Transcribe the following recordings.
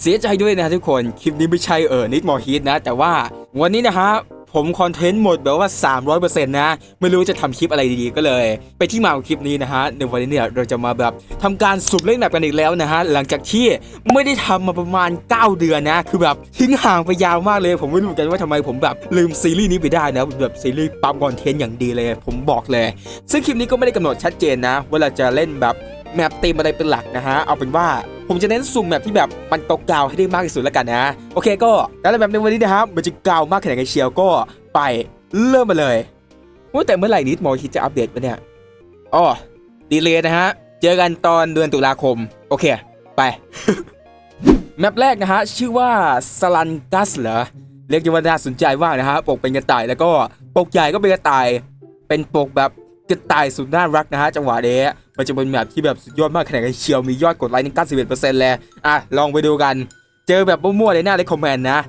เสียใจด้วยนะทุกคน คลิปนี้ไม่ใช่เออนิดมอฮีทนะ แต่ว่าวันนี้นะฮะผมคอนเทนต์หมดแบบว่า 300%นะ ไม่รู้จะทำคลิปอะไรดีๆก็เลย ไปที่มาของคลิปนี้นะฮะในวันนี้เนี่ยเราจะมาแบบทำการสุ่มเล่นแบบกันอีกแล้วนะฮะหลังจากที่ไม่ได้ทำมาประมาณ 9 เดือนนะ คือแบบทิ้งห่างไปยาวมากเลย ผมไม่รู้กันว่าทำไมผมแบบลืมซีรีส์นี้ไปได้นะแบบซีรีส์ปั๊มคอนเทนต์อย่างดีเลย ผมบอกเลย ซึ่งคลิปนี้ก็ไม่ได้กำหนดชัดเจนนะว่าเราจะเล่นแบบ แมปเตีมอะไรเป็นหลักนะฮะเอาเป็นว่าผมจะเน้นสุ่มแมปที่แบบมันตกกาวให้ได้มากที่สุดแล้วกันนะโอเคก็แล้วแบบในวันนี้นะครับมันจะกาวมากแค่ไหนกันเชียวก็ไปเริ่มมาเลยว่าแต่เมื่อไหร่นิดมอคิดจะอัปเดตปะเนี่ยอ๋อดีเลยนะฮะเจอกันตอนเดือนตุลาคม โอเค ไป แมปแรกนะฮะ ชื่อว่าสลันกัสเหรอ เรียกว่าน่าสนใจมากนะฮะ ปกเป็นกระต่ายแล้วก็ปกใหญ่ก็เป็นกระต่าย เป็นปกแบบกระต่ายสุดน่ารักนะฮะ จังหวะนี้ มันจะเป็นแมปที่แบบสุดยอดมากขนาดกันเชียวมียอดกดไลค์ใน91%เลยอะลองไปดูกัน เจอแบบมั่วๆเลยหน้าเลยคอมเมนต์นะ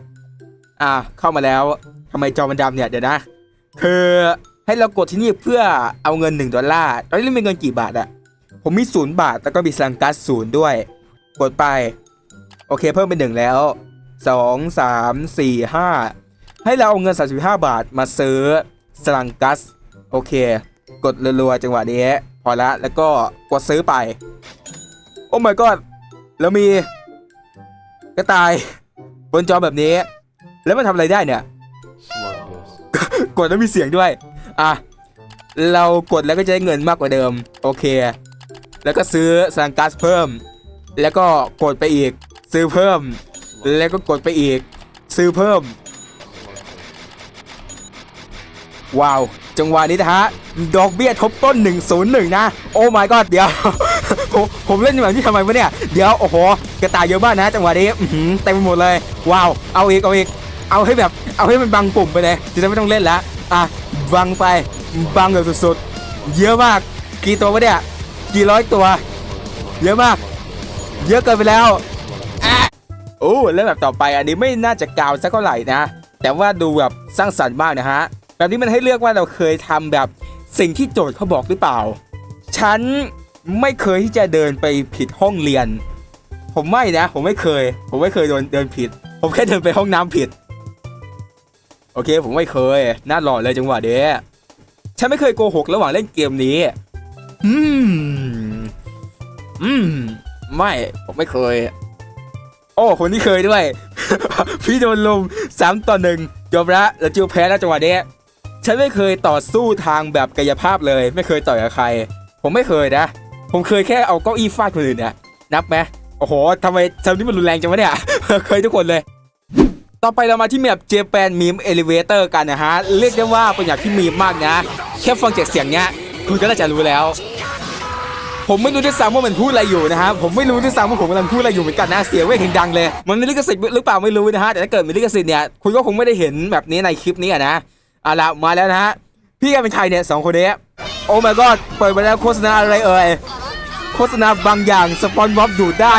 อะเข้ามาแล้วทำไมจอมันดำเนี่ยเดี๋ยวนะ คือให้เรากดที่นี่เพื่อเอาเงิน 1 ดอลลาร์ตอนนี้มีเงินกี่บาทอะผมมีศูนย์บาท แล้วก็มีสลังกัสศูนย์ด้วย กดไป โอเคเพิ่มเป็นหนึ่งแล้ว 2 3 4 5 ให้เราเอาเงิน 35 บาทมาซื้อสลังกัส โอเค กดรัวๆจังหวะนี้ พอละแล้วก็กดซื้อไป โอ้ my god แล้วมีกระต่าย บนจอแบบนี้ แล้วมันทำอะไรได้เนี่ย กดแล้วมีเสียงด้วย อะ เรากดแล้วก็จะได้เงินมากกว่าเดิม โอเค แล้วก็ซื้อสังกัสเพิ่ม แล้วก็กดไปอีก ซื้อเพิ่ม แล้วก็กดไปอีก ซื้อเพิ่ม ว้าว จังหวะนี้นะฮะ ดอกเบี้ยทบต้น 101 นะ โอ้ my god เดี๋ยว ผมผมเล่นแบบนี้ทำไมวะเนี่ย เดี๋ยว โอ้โห กระต่ายเยอะมากนะ จังหวะนี้เต็มไปหมดเลย ว้าว เอาอีก เอาอีก เอาให้แบบ เอาให้มันบังปุ่มไปเลย จะได้ไม่ต้องเล่นล้วอะ บังไป บังแบบสุดๆ เยอะมาก กี่ตัววะเนี่ย กี่ร้อยตัว เยอะมาก เยอะเกินไปแล้วโอ้แล้วแบบต่อไปอันนี้ไม่น่าจะกาวสักเท่าไหร่นะ แต่ว่าดูแบบสร้างสรรค์มากนะฮะ แบบนี้มันให้เลือกว่าเราเคยทำแบบสิ่งที่โจทย์เขาบอกหรือเปล่า ฉันไม่เคยที่จะเดินไปผิดห้องเรียน ผมไม่นะ ผมไม่เคย ผมไม่เคยโดนเดินผิด ผมแค่เดินไปห้องน้ำผิด โอเค ผมไม่เคย น่าหล่อเลยจังหวะเด้ฉันไม่เคยโกหกระหว่างเล่นเกมนี้ อืม อืม ไม่ ผมไม่เคย โอ้คนที่เคยด้วย พี่โดนลุมสามต่อหนึ่งยอมละแล้วจิวแพ้แล้วจังหวะนี้ ฉันไม่เคยต่อสู้ทางแบบกายภาพเลย ไม่เคยต่อยกับใคร ผมไม่เคยนะ ผมเคยแค่เอาเก้าอี้ฟาดคนอื่นเนี่ยนับไหมโอ้โหทำไมทำนี้มันรุนแรงจังวะเนี่ย เคยทุกคนเลย ต่อไปเรามาที่แมปเจแปนมีมเอลิเวเตอร์กันนะฮะ เรียกได้ว่าเป็นอย่างที่มีมมากนะ แค่ฟังจากเสียงเนี้ยคุณก็น่าจะรู้แล้ว ผมไม่รู้ด้วยซ้ำว่ามันพูดอะไรอยู่นะฮะ ผมไม่รู้ด้วยซ้ำว่าผมกำลังพูดอะไรอยู่เหมือนกันนะ เสียงเว้ยเห็นดังเลย มันมีลิขสิทธิ์หรือเปล่าไม่รู้นะฮะ แต่ถ้าเกิดมีลิขสิทธิ์เนี่ย คุณก็คงไม่ได้เห็นแบบนี้ในคลิปนี้นะ เอาละมาแล้วนะฮะ พี่แกเป็นใครเนี่ยสองคนนี้ โอ้ my god เปิดมาแล้วโฆษณาอะไรเอ่ย โฆษณาบางอย่างสปอนบ๊อบดูดได้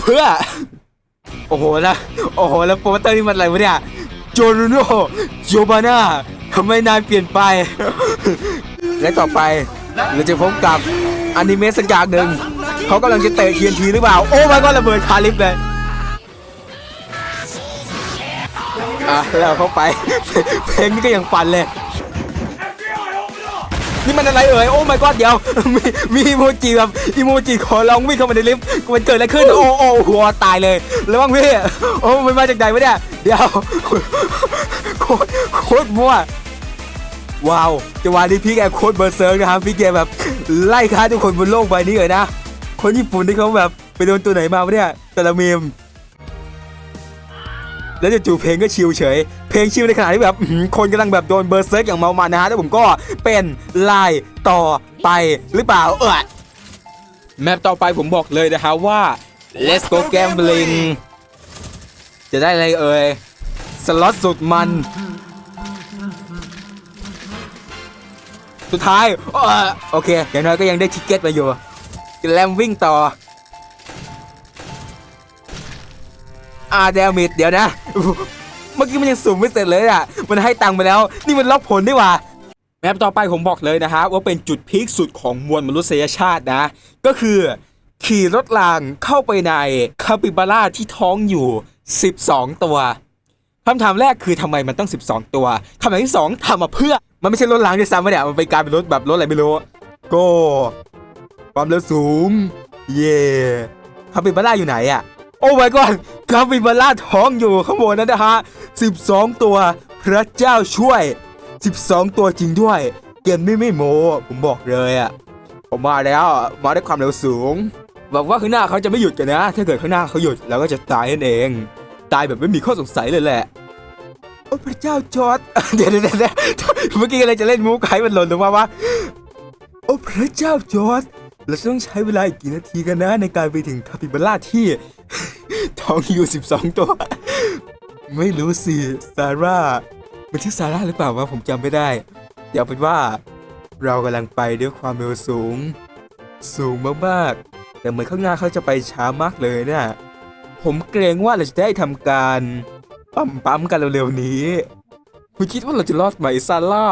เพื่อ โอ้โหแล้วโอ้โห แล้วโปรโมเตอร์นี่มันอะไรวะเนี่ย โจรูโนโจบาน่าทำไมนายเปลี่ยนไป และต่อไปเราจะพบกับอนิเมะสักอย่างหนึ่งเขากำลังจะเตะเทียนทีหรือเปล่า โอ้มันก็ระเบิดคาลิฟเลย อะแล้วเข้าไป เพลงนี้ก็ยังปั่นเลย นี่มันอะไรเอ่ย โอ้ my god เดี๋ยว มีมีอีโมจิแบบอีโมจิขอลองวิ่งเข้ามาในลิฟต์มันเกิดอะไรขึ้น โอ้โอ้หัวตายเลยแล้วบ้างพี่ โอ้ มันมาจากไหนวะเนี่ย เดี๋ยว โคตรโคตรมั่วว้าวจังหวะนี้พี่แกโคตรเบอร์เซิร์กนะครับ พี่แกแบบไล่ฆ่าทุกคนบนโลกใบนี้เลยนะ คนญี่ปุ่นที่เขาแบบไปโดนตัวไหนมาวะเนี่ยแต่ละเมม แล้วจู่ๆเพลงก็ชิลเฉย เพลงชิลในขณะที่แบบคนกำลังแบบโดนเบอร์เซิร์กอย่างเมามันนะฮะแล้วผมก็เป็นลายต่อไปหรือเปล่าเออแมปต่อไปผมบอกเลยนะฮะว่า let's go gambling จะได้อะไรเอ่ยสล็อตสุดมัน สุดท้ายเอ้อโอเค อย่างน้อยก็ยังได้ทิกเก็ตมาอยู่แลมวิ่งต่อ อาเดมิดเดี๋ยวนะ เมื่อกี้มันยังสุ่มไม่เสร็จเลยอะ มันให้ตังค์ไปแล้ว นี่มันล็อกผลนี่หว่าแมปต่อไปผมบอกเลยนะฮะว่าเป็นจุดพีคสุดของมวลมนุษยชาตินะ ก็คือขี่รถรางเข้าไปในคาปิบาร่าที่ท้องอยู่ 12 ตัวคำถามแรกคือทำไมมันต้อง 12 ตัวคำถามที่ 2ทำมาเพื่อ มันไม่ใช่รถรางด้วยซ้ำวะเนี่ยมันเป็นการเป็นรถแบบรถอะไรไม่รู้ก็ความเร็วสูง เย่คาปิบาร่าอยู่ไหนอะ อ้ my god คาปิบาร่าท้องอยู่ข้างบนนั้นนะฮะ 12 ตัว พระเจ้าช่วย 12 ตัวจริงด้วย เกมนี้ไม่โมผมบอกเลยอะผมมาแล้วมาด้วยความเร็วสูงหวังว่าข้างหน้าเขาจะไม่หยุดกันนะ ถ้าเกิดข้างหน้าเขาหยุดเราก็จะตายนั่นเอง ตายแบบไม่มีข้อสงสัยเลยแหละโอ้พระเจ้าจอร์ดเดี๋ยวเดี๋ยวเดี๋ยวเมื่อกี้อะไรจะเล่นมุกใครมันหล่นลงมาวะโอ้พระเจ้าจอร์ดเราจะต้องใช้เวลาอีกกี่นาทีกันนะในการไปถึงคาปิบาร่าที่ ท้องอยู่ 12 ตัว ไม่รู้สิซาร่า มันชื่อซาร่าหรือเปล่าวะผมจำไม่ได้เดี๋ยวเป็นว่า เรากำลังไปด้วยความเร็วสูง สูงมากๆ แต่เหมือนข้างหน้าเขาจะไปช้ามากเลยเนี่ยผมเกรงว่าเราจะได้ทำการปั๊มปั๊มกันเร็วๆนี้คุณคิดว่าเราจะรอดไหมซาร่า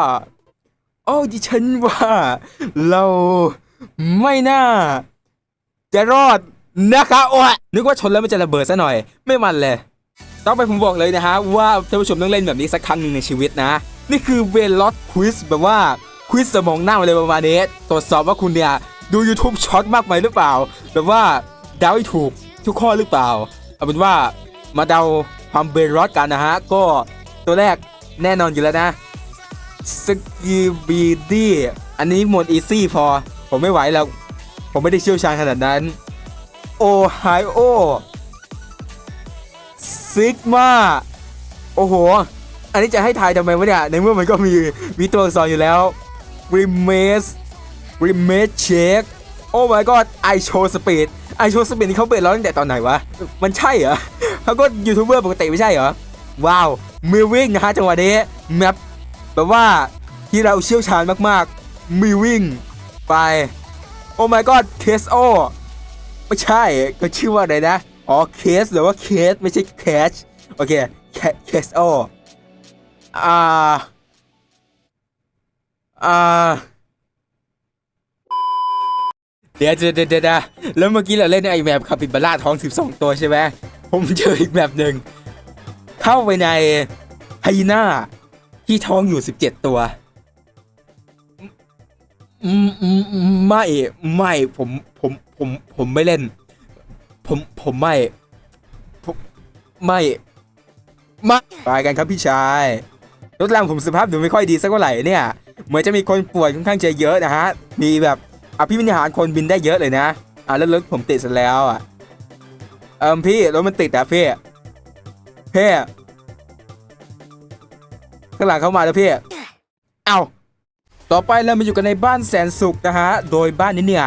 โอ้ดิฉันว่า เราไม่น่า จะรอด นะคะโอ้ยนึกว่าชนแล้วมันจะระเบิดซะหน่อย ไม่มันเลยต่องไปผมบอกเลยนะฮะว่าท่านผู้ชมต้องเล่นแบบนี้สักครั้งหนึ่งในชีวิตนะ นี่คือเวล o ตควิสแบบว่าควิสสมองหน้าอะไรประมาณนี้ตรวจสอบว่าคุณเนี่ยดู YouTube ช็อตมากไหมหรือเปล่า แบบว่าเดาถูกทุกข้อหรือเปล่า เอาเป็นว่ามาเดาความเบลอตกันนะฮะ ก็ตัวแรกแน่นอนอยู่แล้วนะสกีบีดี้อันนี้หมดอีซี่พอ ผมไม่ไหวแล้ว ผมไม่ได้เชี่ยวชาญขนาดนั้น โอไฮโอซิกมาโอ้โห อันนี้จะให้ทายทำไมวะเนี่ย ในเมื่อมันก็มีมีตัวอักษรอยู่แล้ว r e m a s r e m a s check โอ้ my god ไอโชสปีดไอโชสปีดนี่เขาเป็นร้องตั้งแต่ตอนไหนวะ มันใช่เหรอเขาก็ยูทูบเบอร์ปกติไม่ใช่เหรอ ว้าวมือวิ่งนะฮะจังหวะนี้แมปแบบว่าที่เราเชี่ยวชาญมากๆมีวิ่งไป โอ้ my god เคสโอ ไม่ใช่ก็ชื่อว่าอะไรนะอ๋อเคสหรือว่าเคสไม่ใช่แคชโอเคเคสโออ่าอ่าเดี๋ยวเดี๋ยวเดี๋ยวเดี๋ยวแล้วเมื่อกี้เราเล่นไอ้แบบคาปิบาร่าท้อง 12 ตัวใช่ไหมผมเจออีกแบบหนึ่งเข้าไปในไฮยีน่าที่ท้องอยู่ 17 ตัวไม่ไม่ผมผมผมผมไม่เล่น ผมผมไม่ผมไม่ไม่ไปกันครับพี่ชายรถรางผมสภาพดูไม่ค่อยดีสักเท่าไหร่เนี่ย เหมือนจะมีคนป่วยค่อนข้างจะเยอะนะฮะ มีแบบอภิมิหารคนบินได้เยอะเลยนะ อะแล้วรถผมติดซะแล้วอะ เอิมพี่รถมันติดอะพี่พี่ข้างหลังเข้ามาแล้วพี่ เอาต่อไปเรามาอยู่กันในบ้านแสนสุขนะฮะ โดยบ้านนี้เนี่ย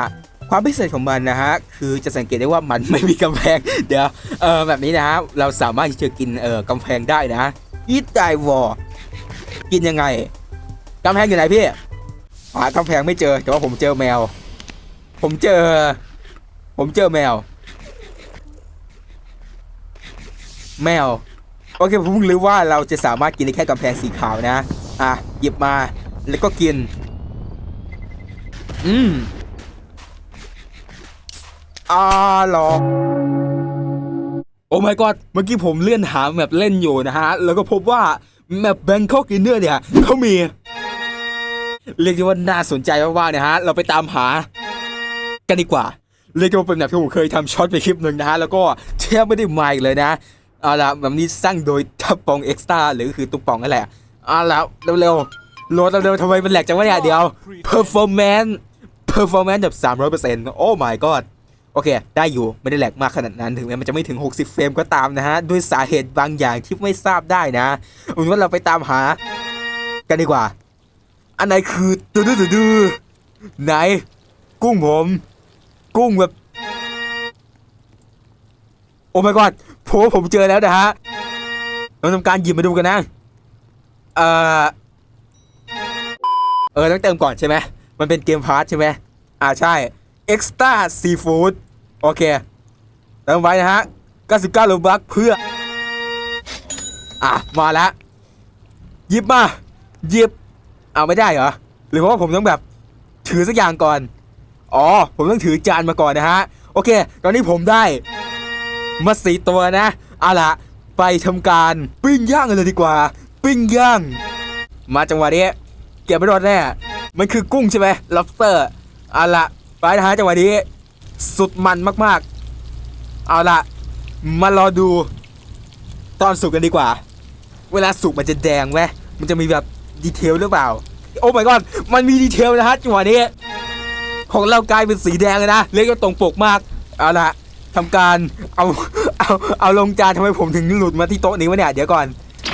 ความพิเศษของมันนะฮะคือจะสังเกตได้ว่ามันไม่มีกำแพงเดี๋ยวเออแบบนี้นะฮะเราสามารถที่จะกินเออกำแพงได้นะอีทไดวอกินยังไงกำแพงอยู่ไหนพี่หากำแพงไม่เจอแต่ว่าผมเจอแมว ผมเจอ ผมเจอแมว แมวโอเคผมเพิ่งรู้ว่าเราจะสามารถกินได้แค่กำแพงสีขาวนะ อะหยิบมาแล้วก็กิน อืม อาหรอโอ้ my god เมื่อกี้ผมเลื่อนหาแมปเล่นอยู่นะฮะ แล้วก็พบว่าแมปแบงคอกกินเนอร์เนี่ยเขามี เรียกได้ว่าน่าสนใจมากๆนะฮะ เราไปตามหากันดีกว่า เรียกได้ว่าเป็นแบบที่ผมเคยทำช็อตไปคลิปหนึ่งนะฮะ แล้วก็แทบไม่ได้มาอีกเลยนะเอาละแบบนี้สร้างโดยทับปองเอ็กซ์ตร้าหรือคือตุ๊กปองนั่นแหละเอาละเร็วๆโหลดเร็วๆทำไมมันแหลกจังวะเนี่ยเดี๋ยว performance performance แบบ300%โอ้ my god โอเค ได้อยู่ไม่ได้แหลกมากขนาดนั้นถึงแม้มันจะไม่ถึง 60 เฟรมก็ตามนะฮะ ด้วยสาเหตุบางอย่างที่ไม่ทราบได้นะอาเป็นว่าเราไปตามหา กันดีกว่า อันไหนคือดูดูดูดูไหน กุ้งผม กุ้งแบบ โอ้ my god ผมผมเจอแล้วนะฮะเราทำการหยิบมาดูกันนะ เอ่อเออต้องเติมก่อนใช่ไหมมันเป็นเกมพาร์ทใช่ไหมอ่าใช่ Extra Seafood โอเคเติมไว้นะฮะ 99โลบักเพื่อ อะ มาแล้วหยิบมาหยิบ เอาไม่ได้เหรอ หรือว่าผมต้องแบบ ถือสักอย่างก่อน อ๋อ ผมต้องถือจานมาก่อนนะฮะ โอเค ตอนนี้ผมได้ มาสี่ตัวนะเอาละไปทำการปิ้งย่างกันเลยดีกว่า ปิ้งย่าง มาจังหวะนี้เก็บไม่รอดแน่ มันคือกุ้งใช่ไหม lobster เอาละไปนะฮะจังหวะนี้ สุดมันมากๆ เอาละมารอดูตอนสุกกันดีกว่า เวลาสุกมันจะแดงไหมมันจะมีแบบดีเทลหรือเปล่า โอ้ my god มันมีดีเทลนะฮะจังหวะนี้ ของเรากลายเป็นสีแดงเลยนะเล็กก็ตรงปกมาก เอาละทำการเอาเอาเอาลงจานทำไมผมถึงหลุดมาที่โต๊ะนี้วะเนี่ยเดี๋ยวก่อน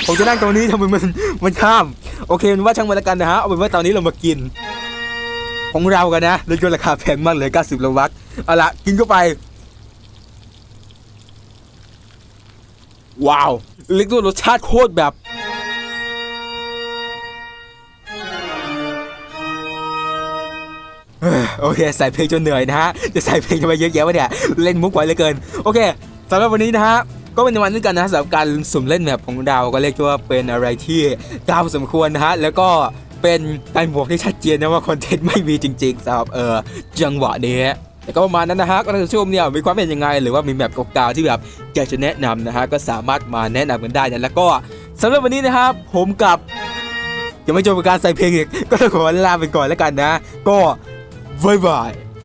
ผมจะนั่งตรงนี้ทำไมมันมันข้าม โอเคมันว่าช่างมันละกันนะฮะเอาเป็นว่าตอนนี้เรามากิน ของเรากันนะเลยก็ราคาแพงมากเลย90โลวัก เอาละกินเข้าไป ว้าวเล็กด้วยรสชาติโคตรแบบ โอเค ใส่เพลงจนเหนื่อยนะฮะ จะใส่เพลงทำไมเยอะแยะวะเนี่ย เล่นมุกไว้เหลือเกิน โอเคสำหรับวันนี้นะฮะก็เป็นวันด้วยกันนะสำหรับการสุ่มเล่นแมปของดาวก็เรียกว่าเป็นอะไรที่ดาวสมควรนะฮะ แล้วก็เป็นการบอกที่ชัดเจนนะว่าคอนเทนต์ไม่มีจริงๆสำหรับเออจังหวะนี้ แต่ก็ประมาณนั้นนะฮะก็ท่านผู้ชมเนี่ยมีความเป็นยังไง หรือว่ามีแบบกาวที่แบบอยากจะแนะนำนะฮะก็สามารถมาแนะนำกันได้นะแล้วก็สำหรับวันนี้นะครับผมกับยังไม่จบกับการใส่เพลงอีกก็ต้องขอลาไปก่อนแล้วกันนะ ก็บายบาย